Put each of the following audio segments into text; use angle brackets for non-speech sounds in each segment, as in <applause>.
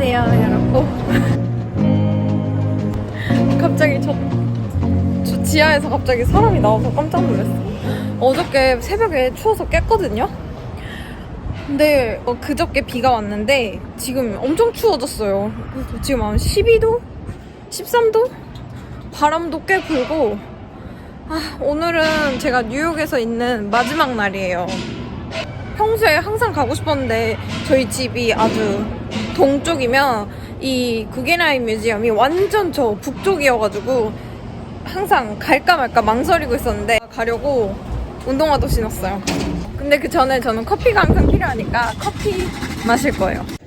미안해갖고 갑자기 저, 저 지하에서 갑자기 사람이 나와서 깜짝 놀랐어. 어저께 새벽에 추워서 깼거든요. 근데 어, 그저께 비가 왔는데 지금 엄청 추워졌어요. 지금 한 12도, 13도, 바람도 꽤 불고. 아, 오늘은 제가 뉴욕에서 있는 마지막 날이에요. 평소에 항상 가고 싶었는데 저희 집이 아주 동쪽이면 이 구겐하임 뮤지엄이 완전 저 북쪽이어가지고 항상 갈까 말까 망설이고 있었는데 가려고 운동화도 신었어요. 근데 그 전에 저는 커피가 항상 필요하니까 커피 마실 거예요.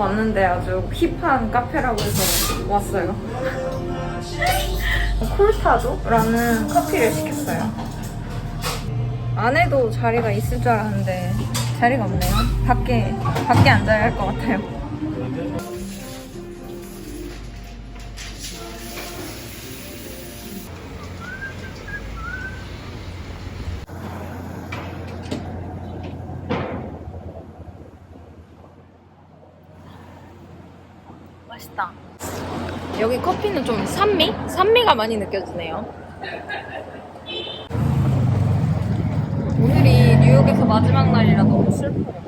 봤는데 아주 힙한 카페라고 해서 왔어요. <laughs> 콜타도라는 커피를 시켰어요. 안에도 자리가 있을 줄 알았는데 자리가 없네요. 밖에 밖에 앉아야 할 것 같아요. 맛있다. 여기 커피는 좀 산미? 산미가 많이 느껴지네요. 오늘이 뉴욕에서 마지막 날이라 너무 슬퍼요.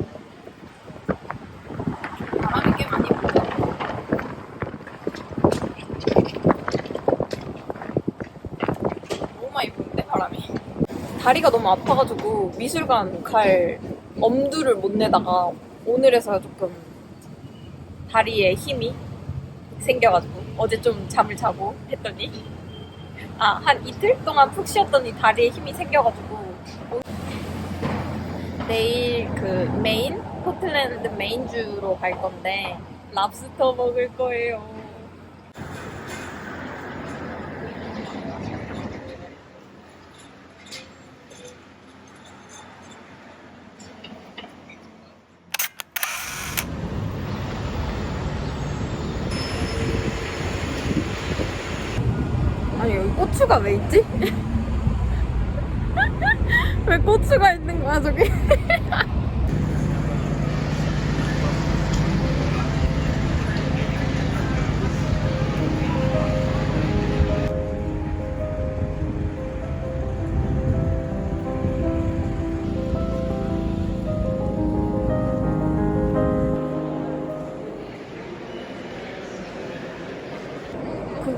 바람이 꽤 많이 불죠. 너무 많이 부는데 바람이. 다리가 너무 아파가지고 미술관 갈 엄두를 못 내다가 오늘에서 조금 다리에 힘이 생겨가지고 어제 좀 잠을 자고 했더니 아 한 이틀 동안 푹 쉬었더니 다리에 힘이 생겨가지고 오- 내일 그 메인 포틀랜드 메인주로 갈 건데 랍스터 먹을 거예요. 고추가 왜 있지? <laughs> 왜 고추가 있는 거야 저기? <laughs>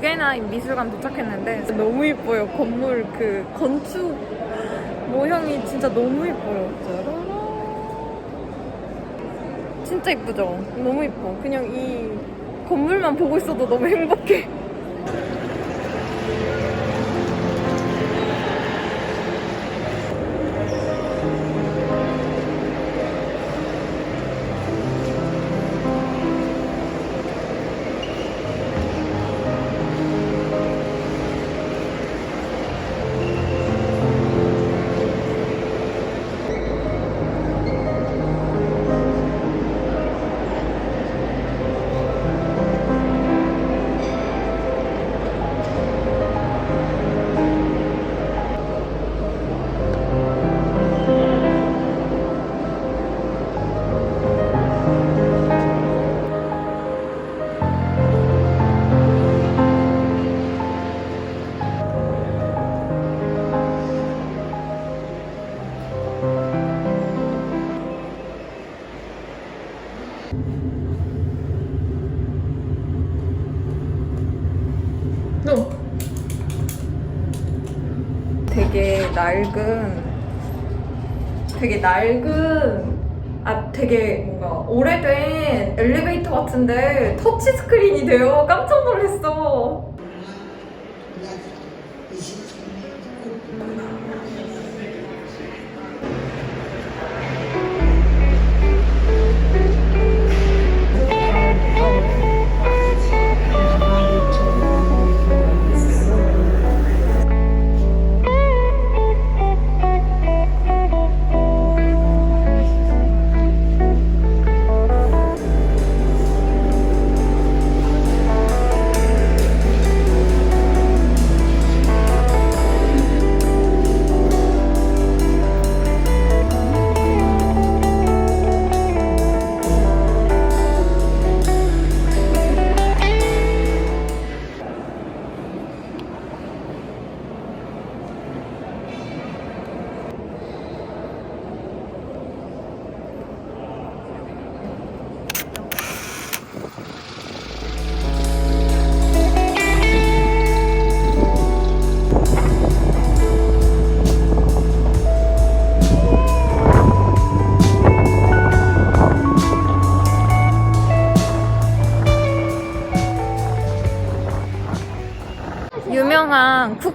구겐하임 미술관 도착했는데 너무 예뻐요. 건물 그 건축 모형이 진짜 너무 예뻐요. 진짜 예쁘죠? 너무 예뻐. 그냥 이 건물만 보고 있어도 너무 행복해. 낡은 되게 낡은 아 되게 뭔가 오래된 엘리베이터 같은데 터치 스크린이 돼요. 깜짝 놀랐어.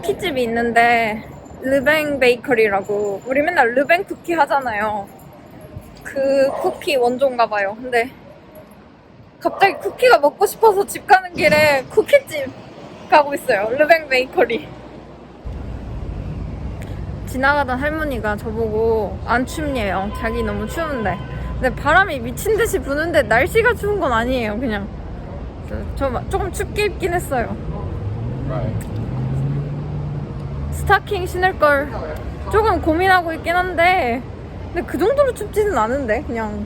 쿠키집이 있는데 르뱅 베이커리라고 우리 맨날 르뱅 쿠키 하잖아요. 그 쿠키 원조인가 봐요. 근데 갑자기 쿠키가 먹고 싶어서 집 가는 길에 쿠키집 가고 있어요. 르뱅 베이커리. 지나가던 할머니가 저보고 안 춥네요. 자기 너무 추운데. 근데 바람이 미친 듯이 부는데 날씨가 추운 건 아니에요. 그냥 저, 저 조금 춥게 입긴 했어요. 스타킹 신을 걸 조금 고민하고 있긴 한데 근데 그 정도로 춥지는 않은데 그냥.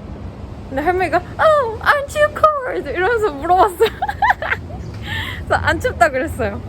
근데 할머니가 Oh, aren't you cold? 이러면서 물어봤어요. <laughs> 그래서 안 춥다 그랬어요